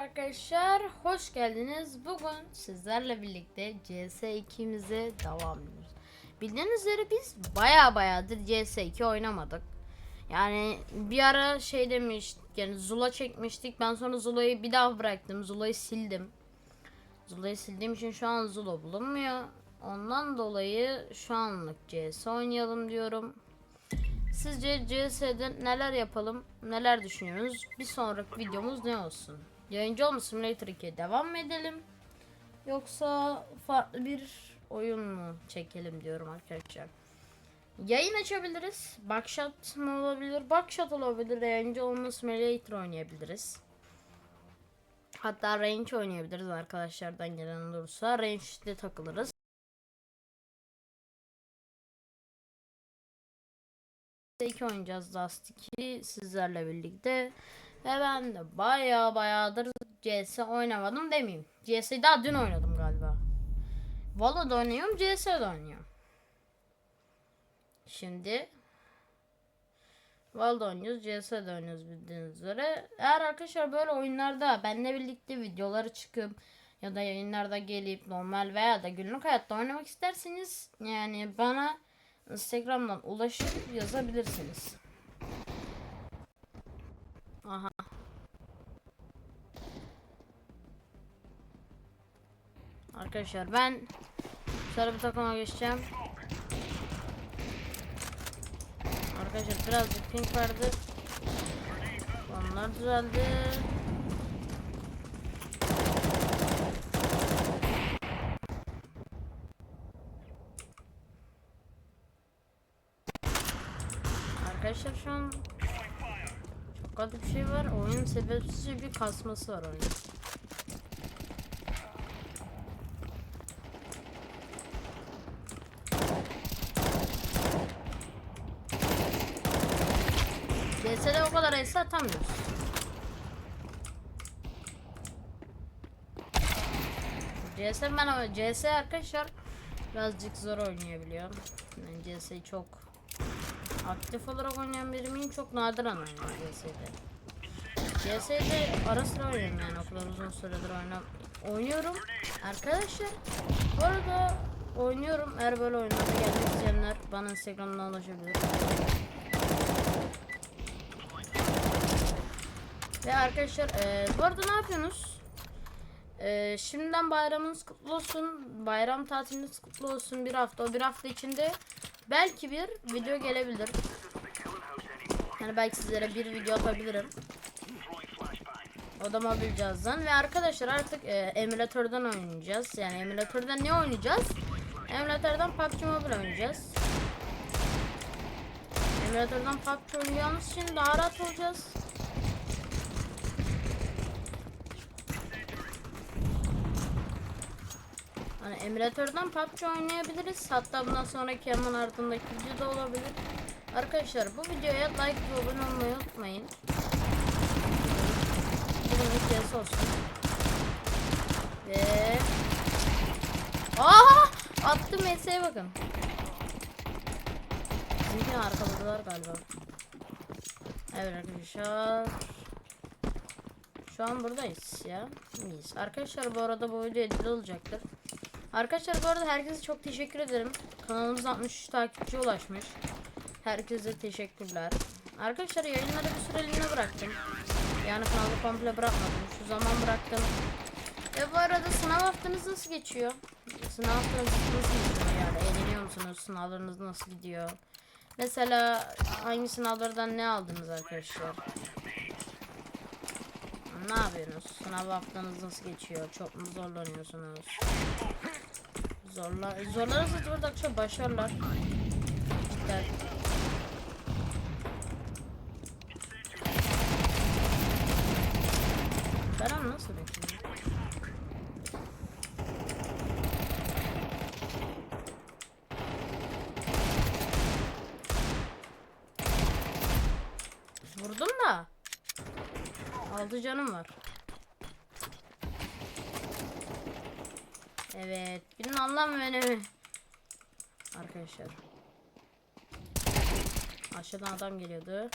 arkadaşlar, hoş geldiniz. Bugün sizlerle birlikte CS2'mize devam ediyoruz. Bildiğiniz üzere biz baya bayağıdır CS2 oynamadık. Yani bir ara şey demiştik, yani Zula çekmiştik. Ben sonra Zula'yı bir daha bıraktım. Zula'yı sildim. Zula'yı sildiğim için şu an Zula bulunmuyor. Ondan dolayı şu anlık CS oynayalım diyorum. Sizce CS'de neler yapalım, neler düşünüyorsunuz? Bir sonraki videomuz ne olsun? Yayıncı olma Simulator 2'ye devam mı edelim? Yoksa farklı bir oyun mu çekelim diyorum arkadaşlar. Yayın açabiliriz. Backshot mı olabilir? Backshot olabilir. Yayıncı olma Simulator oynayabiliriz. Hatta range oynayabiliriz arkadaşlardan gelen olursa. Range'de takılırız. iki oynayacağız Dust 2 sizlerle birlikte. Ve ben de baya bayağıdır CS oynamadım demeyeyim. CS'yi daha dün oynadım galiba. Valo'da oynuyorum, CS'de oynuyorum. Şimdi Valo'da oynuyoruz, CS'de oynuyoruz bildiğiniz üzere. Eğer arkadaşlar böyle oyunlarda benimle birlikte videoları çıkıp ya da yayınlarda gelip normal veya da günlük hayatta oynamak isterseniz yani bana Instagram'dan ulaşıp yazabilirsiniz. Aha. Arkadaşlar ben şöyle bir takıma geçeceğim. Arkadaşlar birazcık pink vardı. Onlar düzeldi. Arkadaşlar şu an garip bir şey var. Oyun sebepsiz bir kasması var oyunun. DS'de o kadar es atamıyoruz. CS ben CS arkadaşlar birazcık zor oynayabiliyorum. Ben CS'yi çok aktif olarak oynayan biri miyim? Çok nadiren oynuyorum CS'de. CS'de ara sıra oynuyorum yani o kadar uzun süredir oynam oynuyorum. Arkadaşlar bu arada oynuyorum. Eğer böyle oyunlara gelmek isteyenler bana Instagram'dan ulaşabilir. Ve arkadaşlar eee, bu arada ne yapıyorsunuz? Eee, şimdiden bayramınız kutlu olsun. Bayram tatiliniz kutlu olsun. Bir hafta. O bir hafta içinde belki bir video gelebilir. Yani belki sizlere bir video atabilirim. O da mobil cihazdan. Ve arkadaşlar artık eee, emülatörden oynayacağız. Yani emülatörden ne oynayacağız? Emülatörden PUBG Mobile oynayacağız. Emülatörden PUBG oynayacağımız için daha rahat olacağız. Hani emülatörden PUBG oynayabiliriz. Hatta bundan sonraki hemen ardındaki videoda olabilir. Arkadaşlar bu videoya like ve abone olmayı unutmayın. Bugünlük yazı olsun. Ve... Aha! Attım mesleğe bakın. Bizimkini arkaladılar galiba. Evet arkadaşlar. Şu an buradayız ya. İyiyiz. Arkadaşlar bu arada bu video edili olacaktır. Arkadaşlar bu arada herkese çok teşekkür ederim. Kanalımız 63 takipçi ulaşmış. Herkese teşekkürler. Arkadaşlar yayınları bir süreliğine bıraktım. Yani kanalı komple bırakmadım. Şu zaman bıraktım. Ve bu arada sınav haftanız nasıl geçiyor? Sınav haftanız nasıl gidiyor yani? Eğleniyor musunuz? Sınavlarınız nasıl gidiyor? Mesela hangi sınavlardan ne aldınız arkadaşlar? Ne yapıyorsunuz? Sınav haftanız nasıl geçiyor? Çok mu zorlanıyorsunuz? Zorla zorlarsa durdukça başarılar. Cidden. Baran nasıl bekliyor? Vurdum da. Altı canım var. Evet. Birinin anlam ve. Arkadaşlar. Aşağıdan adam geliyordu.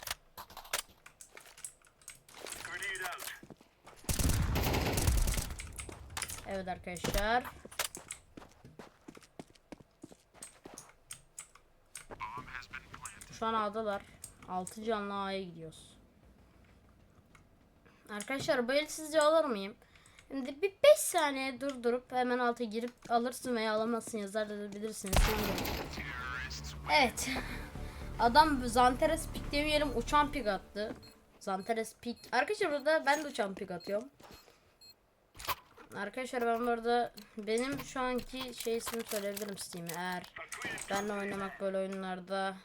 Evet arkadaşlar. Şu an A'dalar. 6 canlı A'ya gidiyoruz. Arkadaşlar bu el sizce alır mıyım? Şimdi bir 5 saniye durdurup hemen alta girip alırsın veya alamazsın yazar da bilirsiniz. Evet. Adam Zanteres pik demeyelim uçan pik attı. Zanteres pik. Arkadaşlar burada ben de uçan pik atıyorum. Arkadaşlar ben burada benim şu anki şeysini söyleyebilirim Steam'e eğer benle oynamak böyle oyunlarda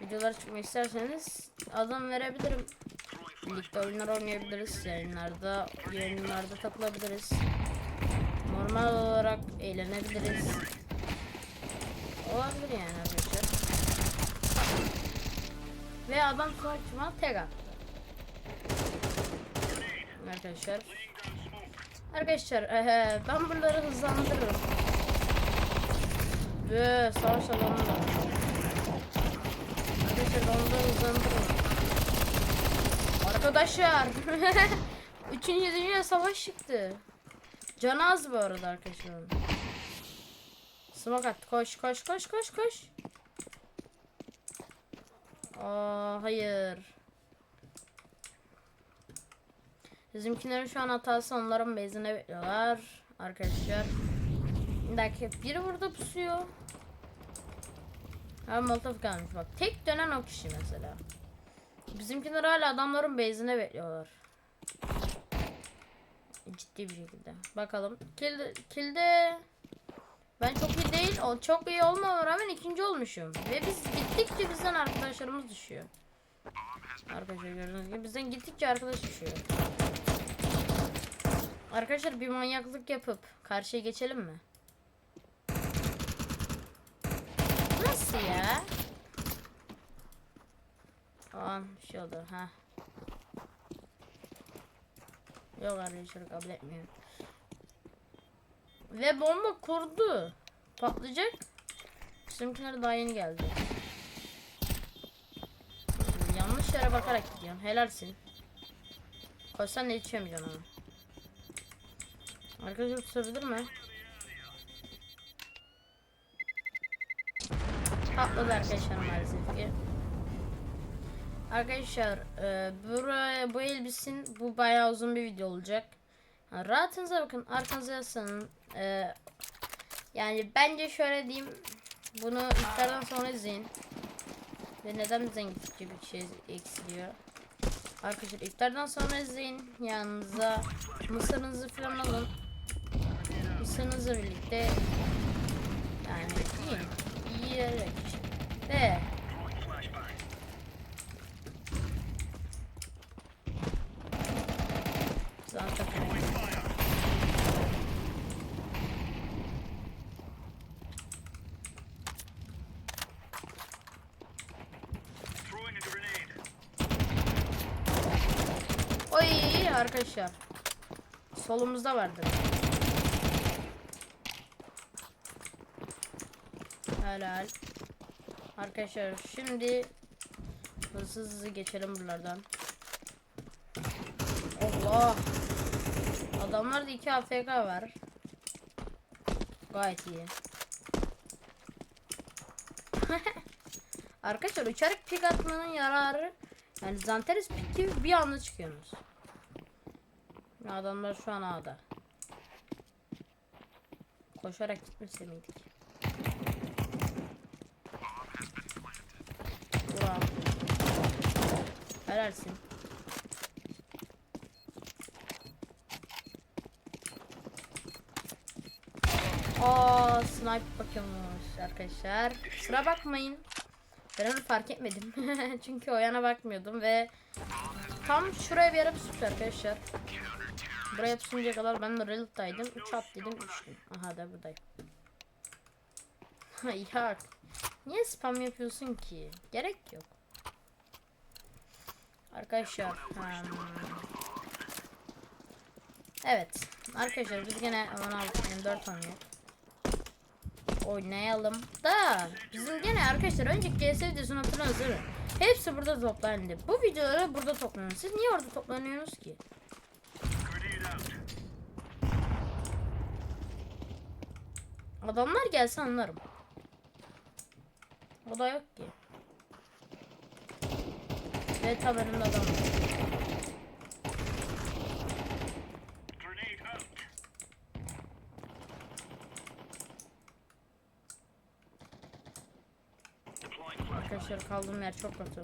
videolar çıkmak isterseniz adam verebilirim. Birlikte oyunlar oynayabiliriz. Yayınlarda, yayınlarda takılabiliriz. Normal olarak eğlenebiliriz. Olabilir yani arkadaşlar. Ve adam sonuçma tek attı. Arkadaşlar. Arkadaşlar eee, ben bunları hızlandırırım. Ve savaş alanında. Arkadaşlar ben bunları hızlandırırım. Arkadaşlar. Üçüncü Dünya Savaş çıktı. Canı az bu arada arkadaşlar. Smoke attı. Koş koş koş koş koş. Aa hayır. Bizimkilerin şu an hatası onların bezine bekliyorlar. Arkadaşlar. Bir dakika biri burada pusuyor. Ha molotof kalmış bak. Tek dönen o kişi mesela. Bizimkiler hala adamların base'ine bekliyorlar. Ciddi bir şekilde. Bakalım. Kill, kill'de ben çok iyi değil. O çok iyi olmama rağmen ikinci olmuşum. Ve biz gittikçe bizden arkadaşlarımız düşüyor. Arkadaşlar gördüğünüz gibi bizden gittikçe arkadaş düşüyor. Arkadaşlar bir manyaklık yapıp karşıya geçelim mi? Nasıl ya? An bir şey oldu ha. Yok arkadaşlar kabul etmiyor. Ve bomba kurdu. Patlayacak. Bizimkiler daha yeni geldi. Yanlış yere bakarak gidiyorsun. Helalsin. Koşsan ne içemeyeceksin ama. Arkadaşlar tutabilir mi? Patladı arkadaşlar maalesef ki. Arkadaşlar e, buraya, bu elbisin bu bayağı uzun bir video olacak. Ha, rahatınıza bakın arkanıza yaslanın. E, yani bence şöyle diyeyim. Bunu iftardan sonra izleyin. Ve neden bizden gittikçe bir şey eksiliyor. Arkadaşlar iftardan sonra izleyin. Yanınıza mısırınızı falan alın. Mısırınızla birlikte yani yiyin. Yiyerek. Ve Zaten Throwing a grenade. Oy arkadaşlar. Solumuzda vardı. Helal. Arkadaşlar şimdi hızlı hızlı geçelim buralardan. Allah. Adamlarda 2 AFK var. Gayet iyi. Arkadaşlar uçarak pik atmanın yararı yani Zanteres pik bir anda çıkıyorsunuz. Adamlar şu an A'da. Koşarak gitmese miydik? Bravo. Helalsin. Aa sniper bakıyormuş arkadaşlar. Sıra bakmayın. Ben onu fark etmedim. Çünkü o yana bakmıyordum ve tam şuraya bir yere pusuyor arkadaşlar. Buraya pusunca kadar ben de reload'daydım. Çat dedim düştüm. Aha da buradayım. ya niye spam yapıyorsun ki? Gerek yok. Arkadaşlar. hmm. Evet. Arkadaşlar biz gene 16 24 oynuyor. Oynayalım da bizim gene arkadaşlar önceki GS videosunu hatırlıyorsunuz değil? Hepsi burada toplandı. Bu videoları burada toplanıyor. Siz niye orada toplanıyorsunuz ki? Adamlar gelse anlarım. O da yok ki. Ve önümde adam. Arkadaşlar kaldığım yer çok kötü.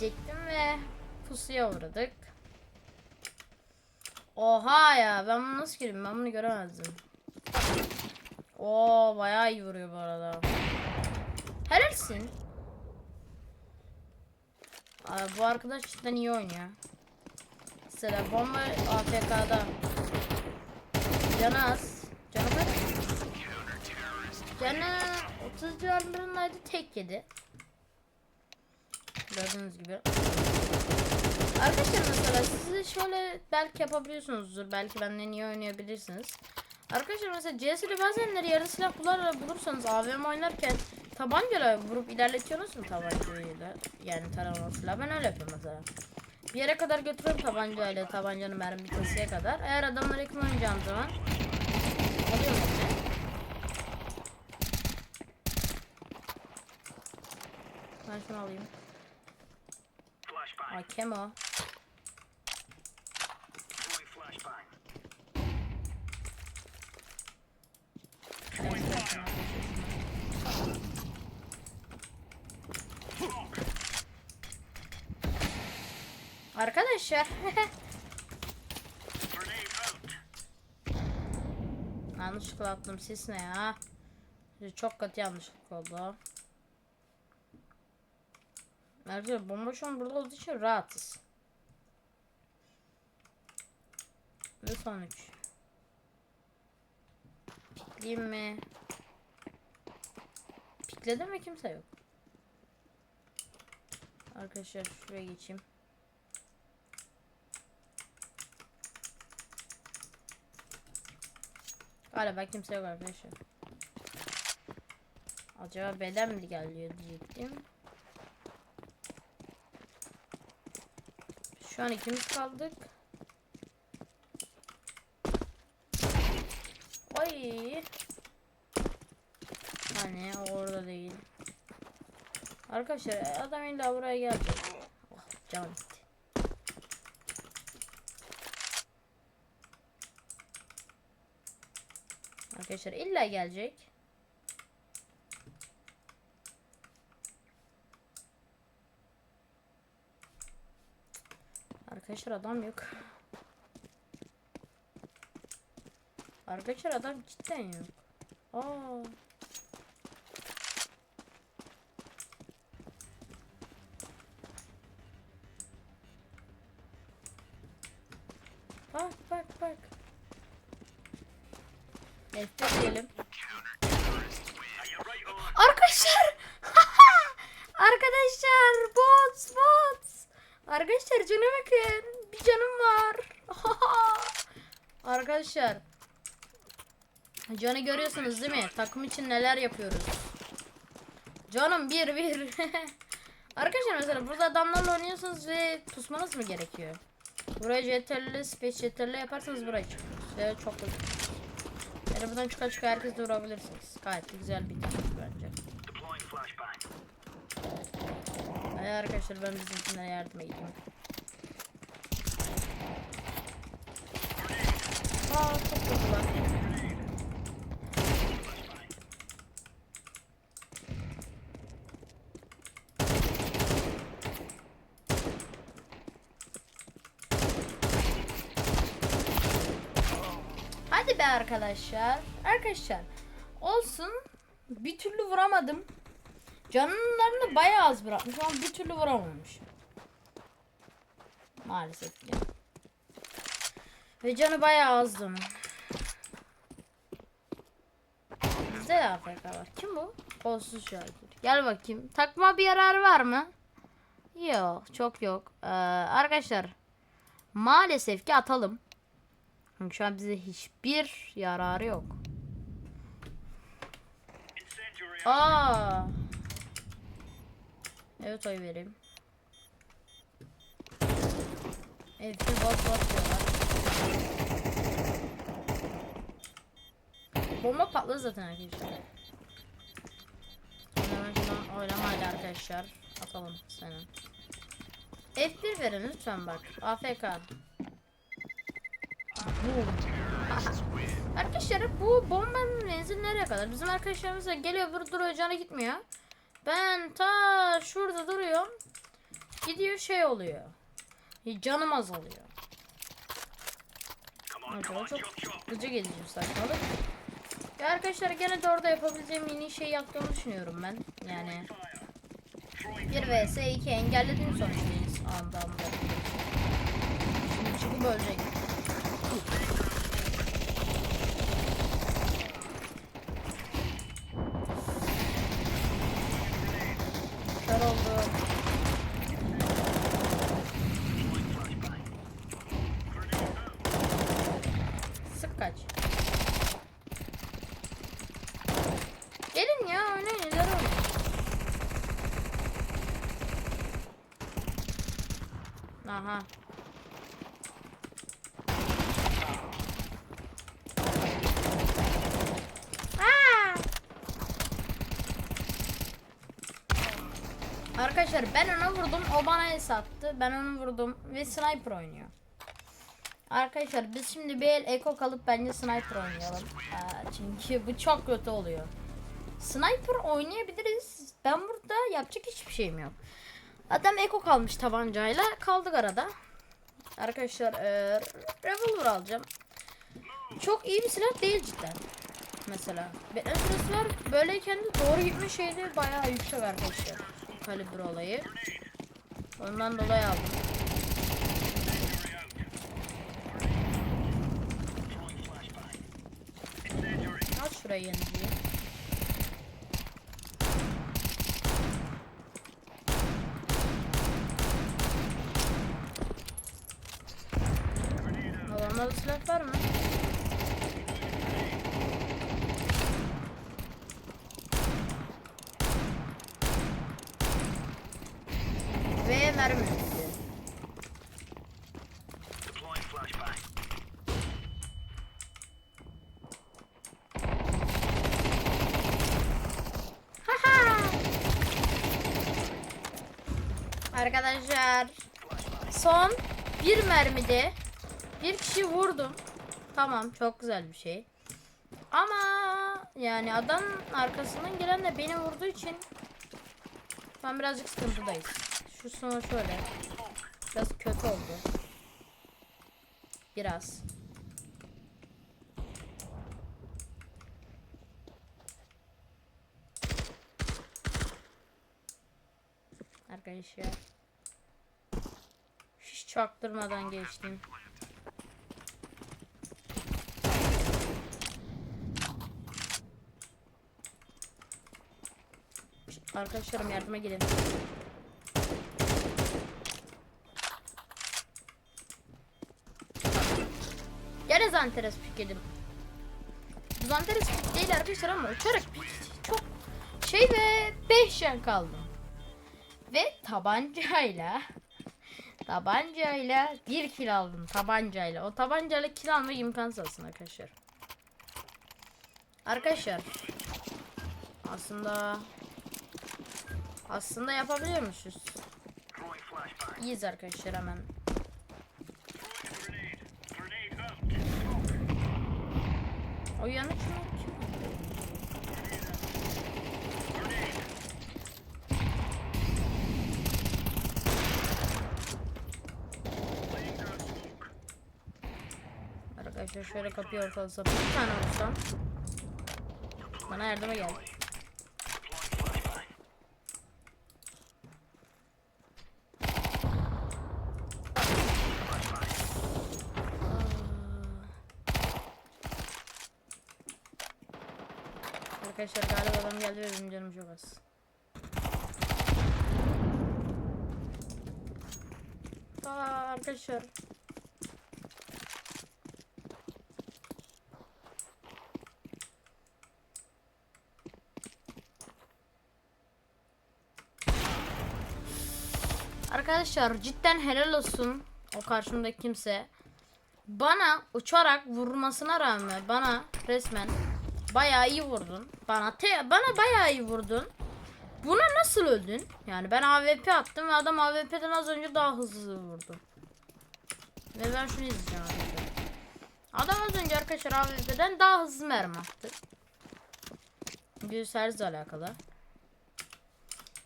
Çektim ve pusuya uğradık. Oha ya ben bunu nasıl gireyim ben bunu göremezdim. Oo bayağı iyi vuruyor bu arada. Helalsin. Abi, bu arkadaş cidden iyi oynuyor. Mesela bomba AFK'da. Canı az. Canı kaç? Canı 30 civarlarındaydı tek yedi. Gördüğünüz gibi. Arkadaşlar mesela siz şöyle belki yapabiliyorsunuzdur. Belki benden iyi oynayabilirsiniz. Arkadaşlar mesela CS'de bazenleri yarı silah bulursanız AVM oynarken tabancayla vurup ilerletiyorsunuz mu tabancayla? Yani taramasıyla. Ben öyle yapıyorum mesela. Bir yere kadar götürüyorum tabancayla tabancanın mermi bitesiye kadar. Eğer adamlara yakın oynayacağım zaman alıyorum onu. Ben şunu alayım. Hakem o. Arkadaşlar. Yanlışlıkla attım. Sis ne ya? Çok kötü yanlışlık oldu. Ayrıca bomba şu an burada olduğu için rahatız. Ve son üç. Pikleyeyim mi? Pikledim ve kimse yok. Arkadaşlar şuraya geçeyim. Galiba kimse yok arkadaşlar. Acaba beden mi geliyor diyecektim. Şu an ikimiz kaldık. Ay. Hani orada değil. Arkadaşlar adam illa buraya gelecek. Oh, can gitti. Arkadaşlar illa gelecek. Arkadaşlar adam yok. Arkadaşlar adam cidden yok. Aa. Bak bak bak. Nefret diyelim. You're right on. Arkadaşlar. Arkadaşlar bot bot. Arkadaşlar cana bakın. Bir canım var. Arkadaşlar. Canı görüyorsunuz değil mi? Takım için neler yapıyoruz. Canım bir bir. Arkadaşlar mesela burada adamlarla oynuyorsunuz ve pusmanız mı gerekiyor? Buraya CTRL, space CTRL yaparsanız buraya çıkıyorsunuz. Ve çok hızlı. Yani buradan çıka çıka herkes de vurabilirsiniz. Gayet güzel bir taktik bence. Hadi arkadaşlar ben bizimkine yardıma gideyim. Aa çok kötüler. Hadi arkadaşlar. Arkadaşlar olsun. Bir türlü vuramadım. Canlarını bayağı az bırakmış ama bir türlü vuramamış. Maalesef ki. Ve canı bayağı azdı onun. Bizde de AFK var. Kim bu? Kolsuz Şakir. Gel bakayım. Takma bir yararı var mı? Yok. Çok yok. Ee, arkadaşlar. Maalesef ki atalım. Çünkü şu an bize hiçbir yararı yok. Aa. Evet oy vereyim. Bir bot bot diyorlar. Bomba patladı zaten arkadaşlar. Hemen şuradan oylamayla arkadaşlar. Atalım seni. F1 verin lütfen bak. AFK. Arkadaşlar bu bombanın menzili nereye kadar? Bizim arkadaşlarımız da geliyor burada duruyor canı gitmiyor. Ben ta şurada duruyorum. Gidiyor şey oluyor. Canım azalıyor. Acaba çok gıcı gelici bir saçmalık. Ya arkadaşlar gene de orada yapabileceğim en iyi şeyi yaptığımı düşünüyorum ben. Yani 1 vs 2 engellediğim sonuçtayız andan beri. Şimdi çıkıp ölecek. Oldu. Arkadaşlar ben ona vurdum o bana el sattı ben onu vurdum ve sniper oynuyor. Arkadaşlar biz şimdi bir el eko kalıp bence sniper oynayalım. Aa, çünkü bu çok kötü oluyor. Sniper oynayabiliriz. Ben burada yapacak hiçbir şeyim yok. Adam eko kalmış tabancayla. Kaldık arada. Arkadaşlar eee revolver alacağım. Çok iyi bir silah değil cidden. Mesela. Süresi var. Böyleyken de doğru gitme şeyde bayağı yüksek arkadaşlar. Kalibre olayı. Ondan dolayı aldım. Al şurayı yeniliği. Adamlarda silah var mı? Ve mermi bitti. Arkadaşlar son bir mermide bir kişi vurdum. Tamam çok güzel bir şey. Ama yani adam arkasından gelen de beni vurduğu için ben birazcık sıkıntıdayız. Şu sona şöyle. Biraz kötü oldu. Biraz. Arkadaşlar. Hiç çaktırmadan geçtim. Arkadaşlarım yardıma gelin. Gene Zanteres pikledim. Zanteres pik değil arkadaşlar ama uçarak çok şey ve 5 can kaldım. Ve tabancayla tabancayla bir kill aldım tabancayla. O tabancayla kill almak imkansız aslında arkadaşlar. Arkadaşlar aslında aslında yapabiliyormuşuz. İyiyiz arkadaşlar hemen. O yanık mı? Arkadaşlar şöyle kapıyı ortalasam bir tane vursam bana yardıma gel. Arkadaşlar galiba adam geldi ve benim canım çok az. Aa, arkadaşlar. Arkadaşlar cidden helal olsun o karşımdaki kimse. Bana uçarak vurmasına rağmen bana resmen Bayağı iyi vurdun. Bana te bana bayağı iyi vurdun. Buna nasıl öldün? Yani ben AWP attım ve adam AWP'den az önce daha hızlı vurdu. Ve ben şunu izleyeceğim arkadaşlar. Adam az önce arkadaşlar AWP'den daha hızlı mermi attı. Gösterizle alakalı.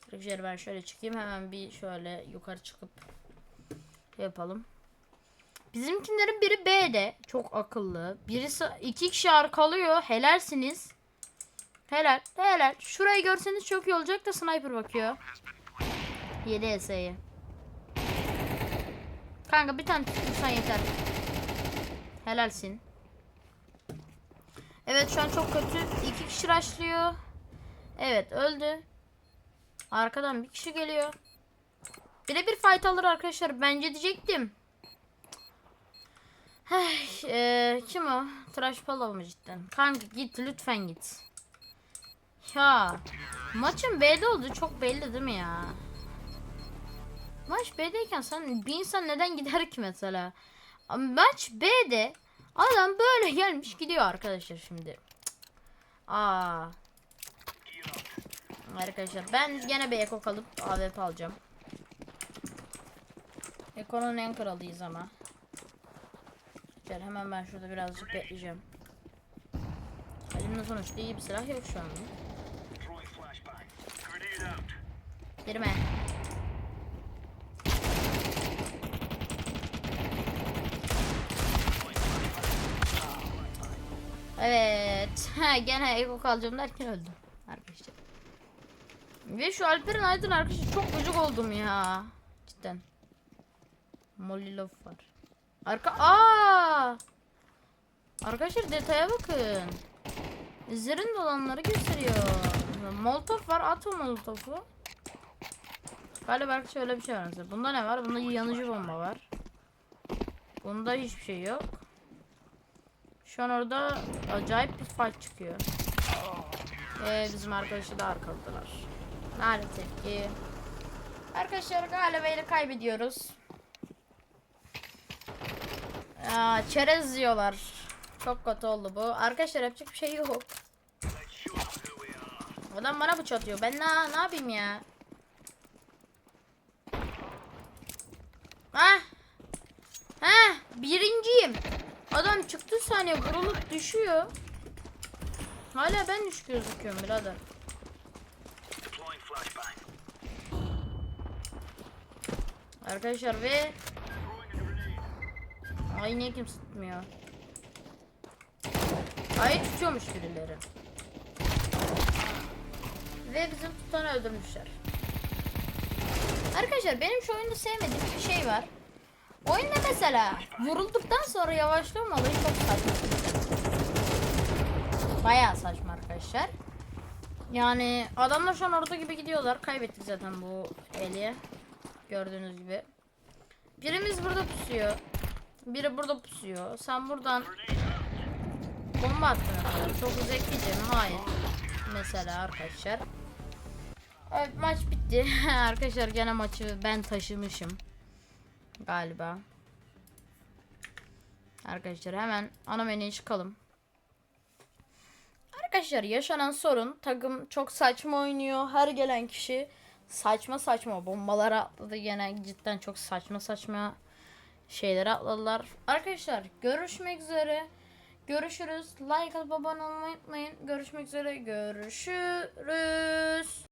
Arkadaşlar ben şöyle çıkayım hemen bir şöyle yukarı çıkıp yapalım. Bizimkilerin biri B'de çok akıllı. Birisi iki kişi arkalıyor. Helalsiniz. Helal. Helal. Şurayı görseniz çok iyi olacak da sniper bakıyor. 7 ES'yi. Kanka bir tane tuttursan yeter. Helalsin. Evet şu an çok kötü. İki kişi rushlıyor. Evet öldü. Arkadan bir kişi geliyor. Birebir fight alır arkadaşlar. Bence diyecektim. Hey, eee, kim o? Trash Palav mı cidden? Kanka git lütfen git. Ya maçın B'de olduğu çok belli değil mi ya? Maç B'deyken sen bir insan neden gider ki mesela? Maç B'de adam böyle gelmiş gidiyor arkadaşlar şimdi. Aa. Arkadaşlar ben gene bir Eko kalıp AWP alacağım. Eko'nun en kralıyız ama. Gel hemen ben şurada birazcık bekleyeceğim. Elimde sonuçta iyi bir silah yok şu anda. Girme. Evet. Ha, Gene ego kalacağım derken öldüm. Arkadaşlar. Ve şu Alper'in Aydın arkadaşlar çok gıcık oldum ya. Cidden. Molly Love var. Arka Aa! Arkadaşlar detaya bakın. Üzerinde olanları gösteriyor. Molotof var. At o molotofu. Galiba belki şöyle bir şey var mesela. Bunda ne var? Bunda yanıcı bomba var. Bunda hiçbir şey yok. Şu an orada acayip bir fight çıkıyor. Ee, bizim arkadaşı da arkaladılar. Maalesef ki. Arkadaşlar galiba kaybediyoruz. Aa, çerez diyorlar. Çok kötü oldu bu. Arkadaşlar yapacak bir şey yok. Adam bana bıçak atıyor. Ben ne, ne yapayım ya? Ha? Ha? Birinciyim. Adam çıktı saniye vurulup düşüyor. Hala ben düş gözüküyorum birader. Arkadaşlar ve. Ay niye kimse tutmuyor? Ay tutuyormuş birileri. Ve bizim tutanı öldürmüşler. Arkadaşlar benim şu oyunda sevmediğim bir şey var. Oyunda mesela vurulduktan sonra yavaşlama olayı çok saçma. Bayağı saçma arkadaşlar. Yani adamlar şu an orada gibi gidiyorlar. Kaybettik zaten bu eli. Gördüğünüz gibi. Birimiz burada pusuyor. Biri burada pusuyor. Sen buradan bomba attın herhalde. Çok zekice mi? Hayır. Mesela arkadaşlar. Evet maç bitti. arkadaşlar gene maçı ben taşımışım. Galiba. Arkadaşlar hemen ana menüye çıkalım. Arkadaşlar yaşanan sorun takım çok saçma oynuyor. Her gelen kişi saçma saçma bombalara atladı gene cidden çok saçma saçma şeyler atladılar. Arkadaşlar görüşmek üzere. Görüşürüz. Like atıp abone olmayı unutmayın. Görüşmek üzere. Görüşürüz.